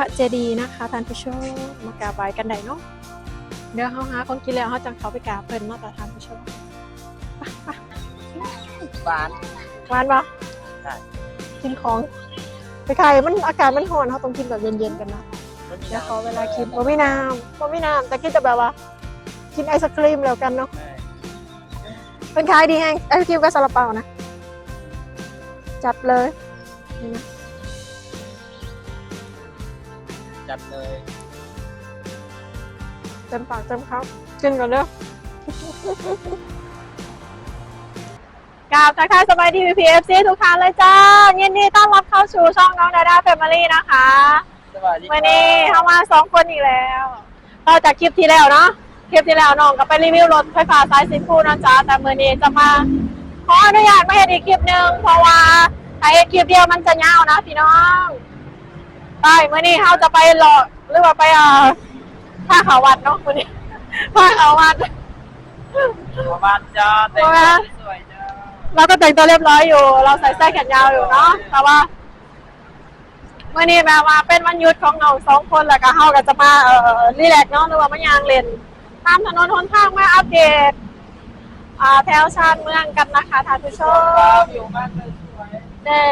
ระเจดีย์นะคะท่านผู้ชมมากราบไหว้กันได้เนาะเดี๋ยวเขาหาของกินแล้วเขาจังเขาไปกราบเพิ่นเนาะแต่ท่านผู้ชมไปไปหวานหวานปะใช่กินของไปไข่มันอากาศมันร้อนเขาต้องกินแบบเย็นๆกันนะมันมีเดี๋ยวขอเวลากินบ่มีน้ำบ่มีน้ำแต่กินแต่แบบว่า กินไอศครีมแล้วกันเนาะเป็นขายดีแฮงไอศครีมกับซาลาเปานะ จัดเลยนี่นะ จัดเลยเต็มปากเต็มคำกินก่อนเด้อกราบทักทายสบายดีพีเอฟซีทุกท่านเลยจ้า ยินดีต้อนรับเข้าสู่ช่องน้องดาดาแฟมิลี่นะคะสวัสดีวันนี้เข้ามาสองคนอีกแล้วต่อจากคลิปที่แล้วเนาะคลิปที่แล้วน้องก็ไปรีวิวรถไฟฟ้าสายสีฟูนะจ๊ะแต่มื่อนี้จะมาขออนุญาตมาเห็นอีกคลิปหนึ่งเพราะว่าถ้าเห็นคลิปเดียวมันจะยาวนะพี่น้อง ไปเมื่อนี้เราจะไปรอหรือว่าไปอ่อท่าขาววัดเนาะมื่อนี้ท่าขาววัดประมาณจ้าแต่งประสวยจ้าเราก็แต่งตัวเรียบร้อยอยู่ เราใส่เสื้อแขนยาวอยู่เนาะแต่ว่าเมื่อนี้แบบว่าเป็นวันหยุดของเราสองคนแล้วก็เฮาก็จะมาเอ่อรีแลกซ์เนาะหรือว่ามายางเล่นตามถนนหนทางมาอัปเดตอ่าแถวชานเมืองกันนะคะท่านผู้ชมอยู่บ้านเลยสวยเด้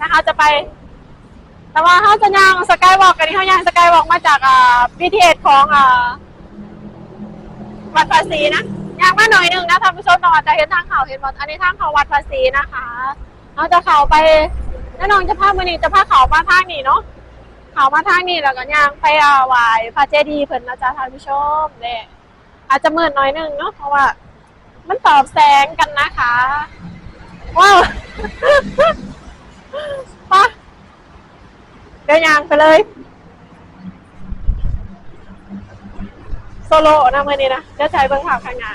นะคะจะไป แต่ว่าเขาจะย่างสกายวอล์กกันนี่เขาย่างสกายวอล์กมาจากอ่า BTS ของอ่าวัดภาษีนะย่างมาหน่อยหนึงนะท่านผู้ชมเราอาจจะเห็นทางเขาเห็นว่าอันนี้ทางเขาวัดภาษีนะคะเราจะเขาไปแน่นอนจะพามือนี้จะพาเขามาทางนี้เนาะเขามาทางนี้แล้วก็ย่างไปอ่าไหวพระเจดีย์เพิ่นนะจ๊ะท่านผู้ชมเนี่ยอาจจะมืดหน่อยหนึงเนาะเพราะว่า มันตอบแสงกันนะคะว้าว ปะ เดินยางไปเลย โซโล่นะมือนี้นะเดี๋ยวใช้เบิ้งข่าวข้างหน้า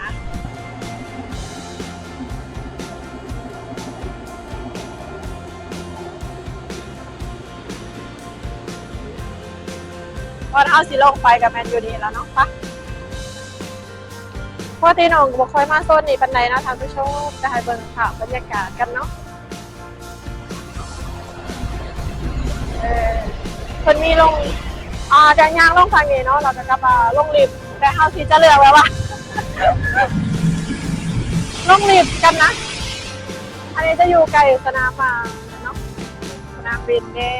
วันเอาสิลงไปกับแมนยูนี่แล้วเนาะปะเพราะที่น้องก็บอกค่อยมาโซนนี่ปันใดนะทานผู้ชมจะให้เบิ้งข่าวบรรยากาศกันเนาะ คนมีลงอ่าจะย่างลงทางนี้เนาะเราจะกลับมาลงลิฟต์แต่เฮาที่จะเลือกไว้วว่าลงลิฟต์กันนะ อันนี้จะอยู่ไกลสนามมาเนาะสนามบินเน่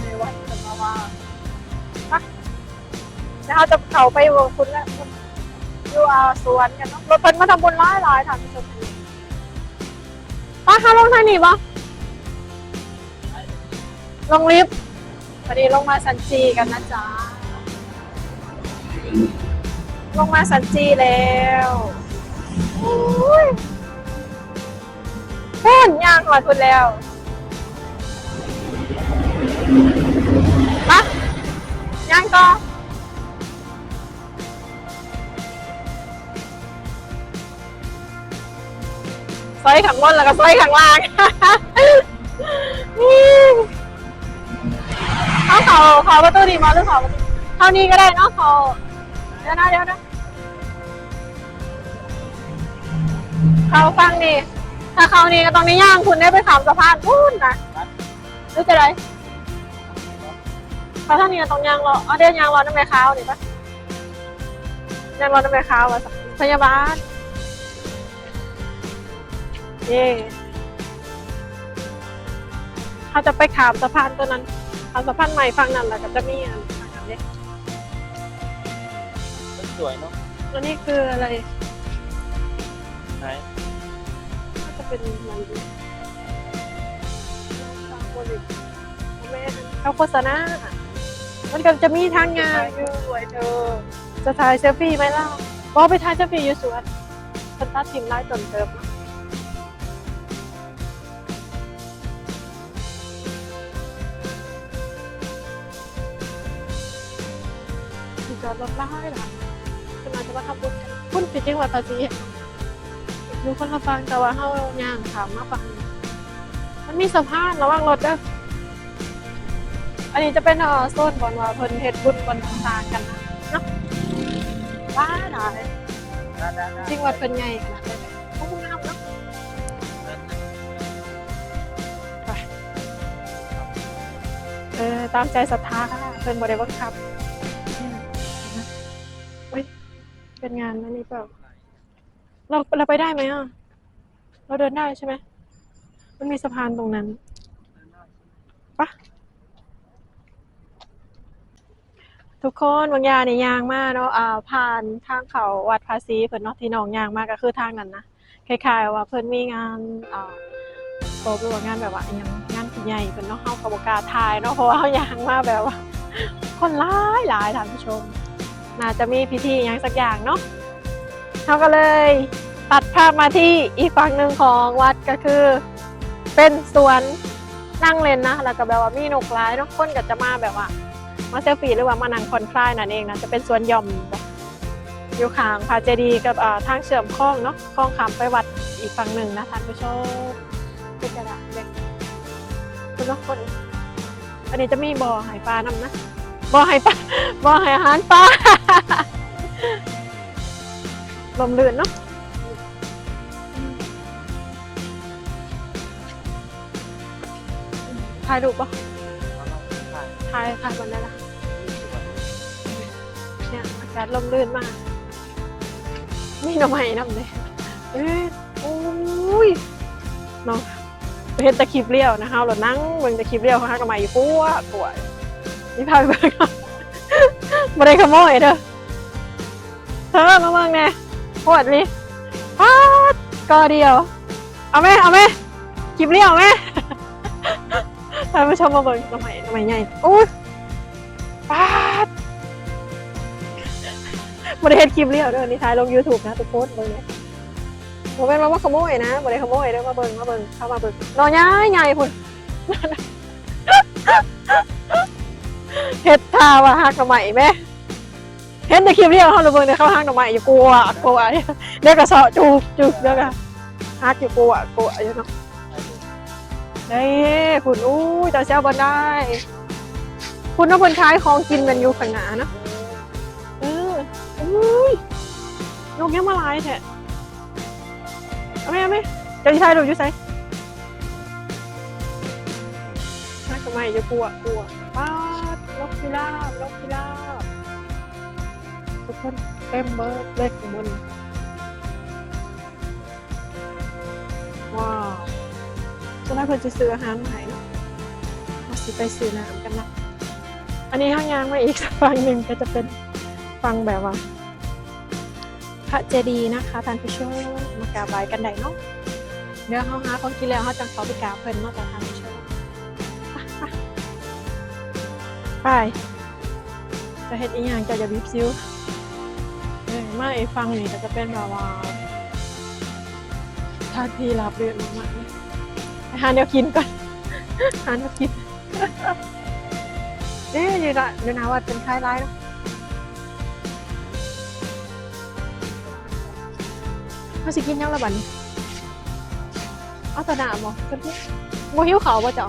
ในวัดจะมาว่าปะแล้วเราจะเข้าไปวงคุณแล้วอยู่อาสวนกันเนาะรถเพิ่นมาทำบุญร้ายหลายทางชมพู ป้าคะลงทางนี้ปะลงลิฟต์พอดีลงมาสันจีกันนะจ๊ะ ลงมาสันจีแล้วอุ้ยเต้นย่างหอดคุณแล้วปะย่างต่ ซอยขังบนแล้วก็ซอยขังล่างเขาเขาเขาประตูดีมาหรือเขาเท่านี้ก็ได้เนาะเขาเดี๋ยวนะเดี๋ยวนะเขาฟังนี่ถ้าเขานี่ก็ต้องไม่ย่างคุณได้ไปขามสะพานพูนนะหรือจะไรเขาเท่านี้ก็ต้องย่างรอเอาเดี๋ยวยางรอน้ำแม่ข้าวนี่ปะย่างรอน้ำแม่ข้าวอะพยาบาล เย่เขาจะไปขามสะพานตัวนั้นขามสะพานใหม่ฝั่งนั้นแหละก็จะมีอันฝั่งนั้นเนี่ยสวยเนาะอันนี้คืออะไรไหนน่าจะเป็นมันดีเขาโฆษณา มันก็จะมีทางงานอยู่สวยเธอจะถ่ายเซลฟี่ไหมล่ะบอกไปถ่ายเซลฟี่อยู่สวนฉันตัดทิมไล่จนเติมเนอะ อนรถบ้าหรอคุณอาจจะมาทำบุญพุ่นไปจังวัดภาษีดูคนละฟังแต่ว่าเฮาย่างถามมาฟัง มันมีสะพานระหว่างรถเด้ออันนี้จะเป็นออโซนบอลว่าเพิ่นเฮ็ดบุญบนทางกันนะเนาะว้าหลายจริงวัดเพิ่นใหญ่ขนน้นโอ้งามเเออตามใจศรัทธาค่ะเพิ่นบ่ได้บังคับ เป็นงานนั่นนี่เปล่าเราเราไปได้ไหมอะ เราเดินได้ใช่ไหม มันมีสะพานตรงนั้นปะทุกคนบางอย่างเนี่ยยางมากเนาะอ่าผ่านทางเขาวัดภาษีเพิ่นเนาะที่นองยางมากก็คือทางนั้นนะคล้ายๆว่าเพิ่นมีงานอ่าโปรหรือว่างานแบบว่าอหยังงานปีใหญ่เพิ่นเนาะเฮาก็บ่กล้าถ่ายเนาะเพราะว่าเฮายางมาแบบว่า คนหลายหลายท่านผู้ชม น่าจะมีพิธีอหยังสักอย่างเนาะเขาก็เลยตัดภาพมาที่อีกฝั่งหนึ่งของวัดก็คือ เป็นสวนนั่งเล่นนะแล้วก็แบบว่ามีนกร้ายนกคนก็จะมาแบบว่ามาเซลฟี่หรือว่ามานั่งผ่อนคลายนั่นเองนะจะเป็นสวนหย่อมอยู่ข้างพระเจดีย์กับทางเชื่อมคลองเนาะคลองขามไปวัดอีกฝั่งหนึ่งนะท่านผู้ชมพิจารณาเด็กคุณทุกคนอันนี้จะมีบ่อหายปลานำนะ บ่อหายปลาบ่อหายอาหารปลาลมลื่นเนาะถ่ายรูปปะถ่ายถ่ายบนได้ละเนี่ยอากาศลมลื่นมากมีหน่อไม้น้ำเลยเอ้ยโอ้ยเนาะเห็นตะคลิปเลี้ยวนะคะเรานั่งเบิ่งตะคลิปเลี้ยวเขาหาหน่อไม้อยู่ปัวปัว นี่พาไปเบิ่งเนาะไม่ได้ขโมยเด้อเธอมาเบิ่งแน่ปวดเลยพาดก็เดียว เอาไหมเอาไหมคลิปเรียวไหมท่านผู้ชมมาเบิ่งทำไมทำไมใหญ่อุ้ยพาดบริเฮ็ดคลิปเรียวเด้อนี่ถ่ายลง YouTube นะทุกคนเบิ่งเนี่ยผมเป็นมาว่าขโมยนะบริขโมยเด้อมาเบิ่งมาเบิ่งเข้ามาเบิ่งนอนใหญ่ใหญ่พุ่น เฮ็ดท่าว่าหักกับใหม่ไหมเห็นในคลิปเรียกเขาระเบิดในเข้าห้างดอกไม้อยู่กลัวกลัวเดี๋ยวก็เสาะจูจูบเดี๋ยวก็ฮักอยู่กลัวกลัวอยู่เนาะได้คุณอู้ยแต่เช้าบนได้ คุณต้องคนขายของกินมันอยู่ข้างหน้าเนาะเอออุ้ยนกยังมาลายแท้เอาไหมเอาไหมจะใช้ดูอยู่ใส่ฮักดอกไม้อยู่กลัวกลัวป้า พิราบนกพิราบทุกคนเต็มเบิร์ดเลขข้างบนว้าวจะได้เพิ่นจะซื้ออาหารมาใหม่เนาะเราสิไปซื้อน้ำกันนะอันนี้ห้างยางมาอีกสักฝั่งหนึ่งก็จะเป็นฟังแบบว่า พระเจดีย์นะคะท่านผู้ชมมากราบไหว้กันได้เนาะเดี๋ยวเขาหาของกินแล้วเขาจังเขาไปกราบเพิ่นเนาะแต่ท่านผู้ชม ไป จะเฮ็ดอีหยังจะจะบีบซิวเออไม่ฟังนี่ก็จะเป็นแบบว่าท่าทีรับเรื่องมากๆเลยไปหาเดียวกินก่อน หาเดียวกินนี่อยู่ละเดี๋ยวนะว่าเป็นท้ายร้ายเนาะเขาสิกินยังละบัดนี้เอาแตะหนาบ่เพิ่นพี่บ่หิวเขาบ่เจ้า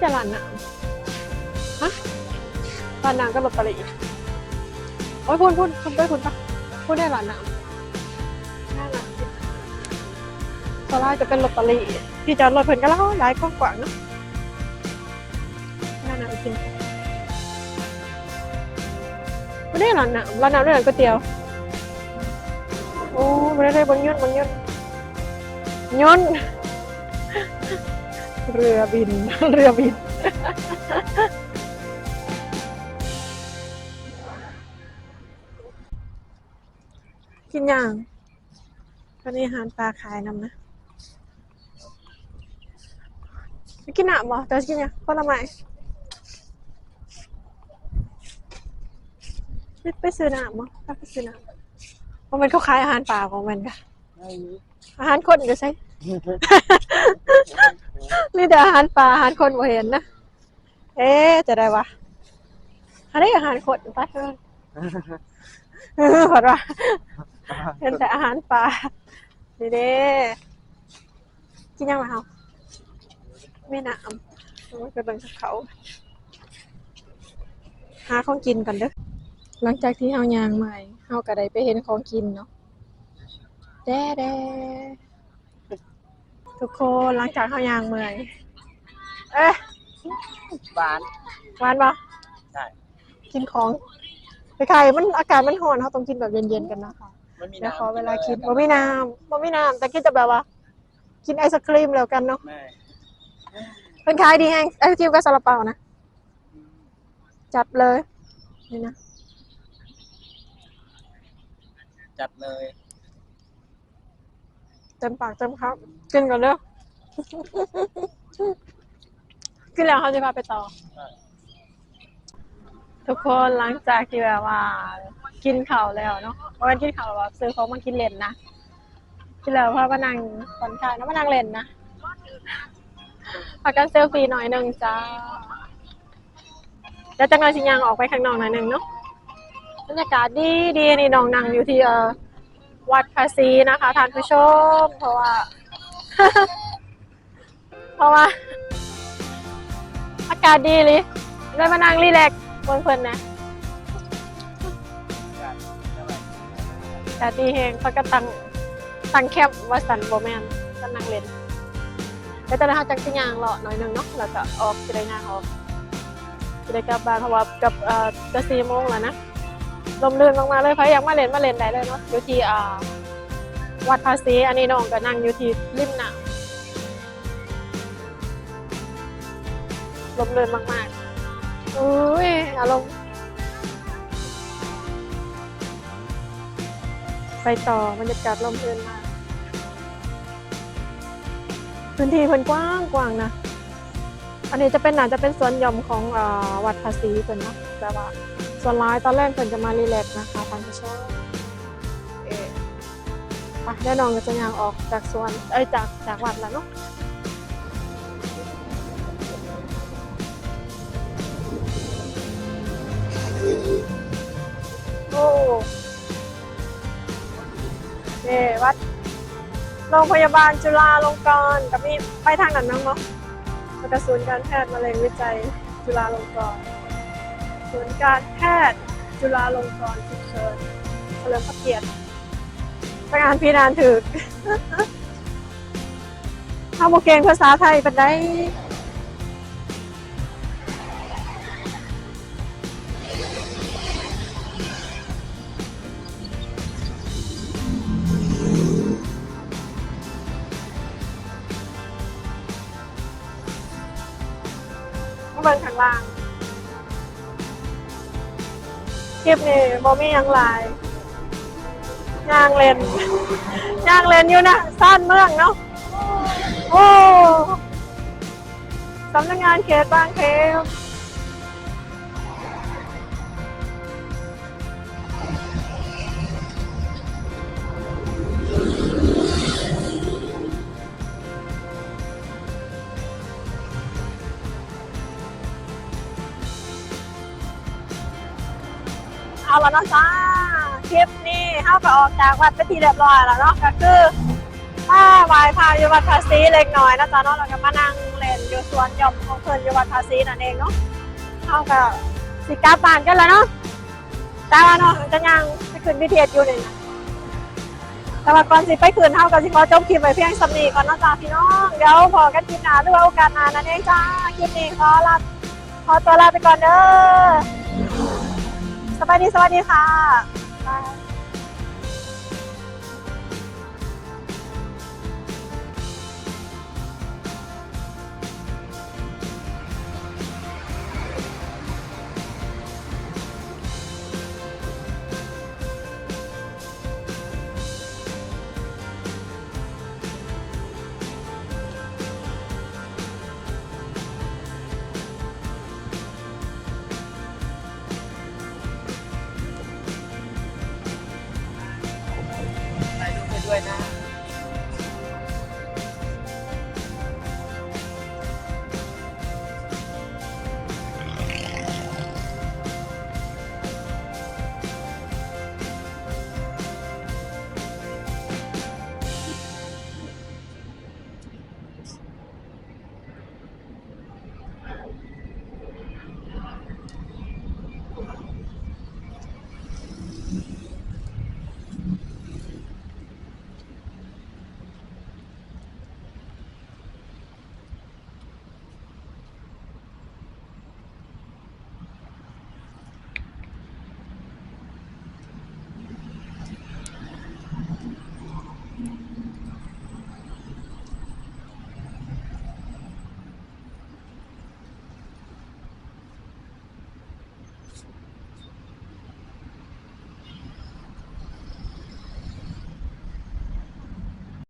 นี่แต่ร้านหนามร้านน้ำก็ลอตเตอรี่โอ้ยพูดพูดคุณไปคุณปะพูดได้ร้านน้ำหน้าน้ำโซล่าจะเป็นลอตเตอรี่ที่จอดรถเพิ่นก็เล่าหลายกว้างๆเนาะหน้าน้ำกินไม่ได้ร้านน้ำร้านน้ำด้วยร้านก๋วยเตี๋ยวโอ้ไม่ได้ได้บนยนบนยนยน เรือบิน เรือบิน กินอย่างตอนนี้อาหารปลาขายนำนะไม่กินหนามบ่แต่กินอย่างผลไม้ไปไปซื้อหนามบ่ถ้าไปซื้อหนามเพราะมันเขาขายอาหารปลาของมันค่ะอาหารคนก็ใช่ มีแต่อาหารปลาอาหารคนบ่เห็นนะ เอ๊ะจะได้วะอันนี้อาหารคนไปเถอะเออขอดว่าเห็นแต่อาหารปลาดีเด้กินยังไงเอาไม่น้ำโอ้ยไปเบิ่งกับเขา หาของกินก่อนเด้อหลังจากที่เฮายางใหม่เฮาก็ได้ไปเห็นของกินเนาะแด้แด้ ทุกคนหลังจากเขายางเมื่อยเอ๊ะหวานหวานปะใช่กินของไปไข่มันอากาศมันร้อนเขาต้องกินแบบเย็นๆกันนะคะไม่มีเดี๋ยวน้ำขอเวลาคิดบ่มีน้ำบ่มีน้ำแต่คิดจะแบบว่า กินไอศครีมแล้วกันเนาะไม่เป็นขายดีแฮงไอศครีมกับซาลาเปานะ จัดเลยนี่นะจัดเลย เต็มปากเต็มคำ กินก่อนเด้อ กินแล้วเขาจะพาไปต่อ ทุกคนหลังจากที่แบบว่า กินข้าวแล้วเนาะวันกินข้าวแบบซื้อของมากินเล่นนะกินแล้วพามานั่งผ่อนคลายแล้วมานั่งเล่นนะพากันเซลฟี่หน่อยหนึ่งจ้าแล้วจังเลยสิยางออกไปข้างนอกหน่อยหนึ่งเนาะบรรยากาศดีดีนี่น้องนั่งอยู่ที่เอ่อวัดภาษีนะคะท่านผู้ชมเพราะว่า เพราะว่า อากาศดีเลยได้มานั่งรีแลกซ์บนเพลินๆนะจัดเท่าไหร่แต่ดีเฮงเขาก็ตั้งตั้งแคบว่าสันโบแมนก็นั่งเล่นแล้วตอนนั้นเขาจังสิยางเลาะหน่อยหนึงเนาะแล้วก็ออกจะได้งานออกจะได้กลับบ้านเพราะว่ากับเอ่อจะสี่โมงแล้วนะลมลื่นมากๆเลยใครอยากมาเล่นมาเล่นได้เลยเนาะอยู่ที่อ่า วัดภาษีอันนี้น้องก็นั่งอยู่ที่ริมน้ำลมเลื่นมากๆอุ้ยอารมณ์ไปต่อบรรยากาศลมเลินมากพื้นที่เพิ่นกว้างกว้างนะอันนี้จะเป็นน่าจะเป็นสวนหย่อมของอวัดภาษีเพิ่นเนาะแบบว่าส่วนร้ายตอนแรกเพิ่นจะมารีแลกซ์นะคะท่านผู้ชมเอ๊ะ ไปเดี๋ยวน้องก็จะย่างออกจากสวนเอ้ยจากจากวัดแล้วเนาะโอ้เย่วัดโรงพยาบาลจุฬาลงกรณ์กับนี่ไปทางนั้นมั้งเนาะก็ศูนย์การแพทย์มะเร็งวิจัยจุฬาลงกรณ์ศูนย์การแพทย์จุฬาลงกรณ์ฉุกเฉินเฉลิมพระเกียรติ ไปงานพี่นานถึกถ้าโมเก่งภาษาไทยเป็นได้มาเบิ่งข้างล่างคลิปนี้บ่มียังหลา ย่างเลนย่างเลนอยู่นะซ่านเมืองเนาะโอ้สำนักงานเขตบางเขนเอาแล้วนะจ้าคลิป เข้าไปออกจากวัดไปทีเรียบร้อยแล้วเนาะก็คือถ้าวายพาอยู่วัดภาษีเล็กน้อยนะจ๊ะเนาะเราก็มานั่งเล่นอยู่สวนหย่อมของเพิ่นอยู่วัดภาษีนั่นเองเนาะเท่ากับสิกลับานกันแล้วเนาะแต่ว่าเนาะจะยังไปขึ้นวิเทศอยู่เลยนะแต่ว่าก่อนสิไปขึ้นเท่ากับสิขอจบคลิปไว้เพียงสำนีก่อนนะจ้าพี่น้องเดี๋ยวพอกันคลิปหน้าหรือว่าโอกาสหน้านั่นเองจ้าคลิปนี้ขอลาขอตัวลาไปก่อนเด้อสวัสดีสวัสดีค่ะบายบายถ่ายรูปไปด้วยนะ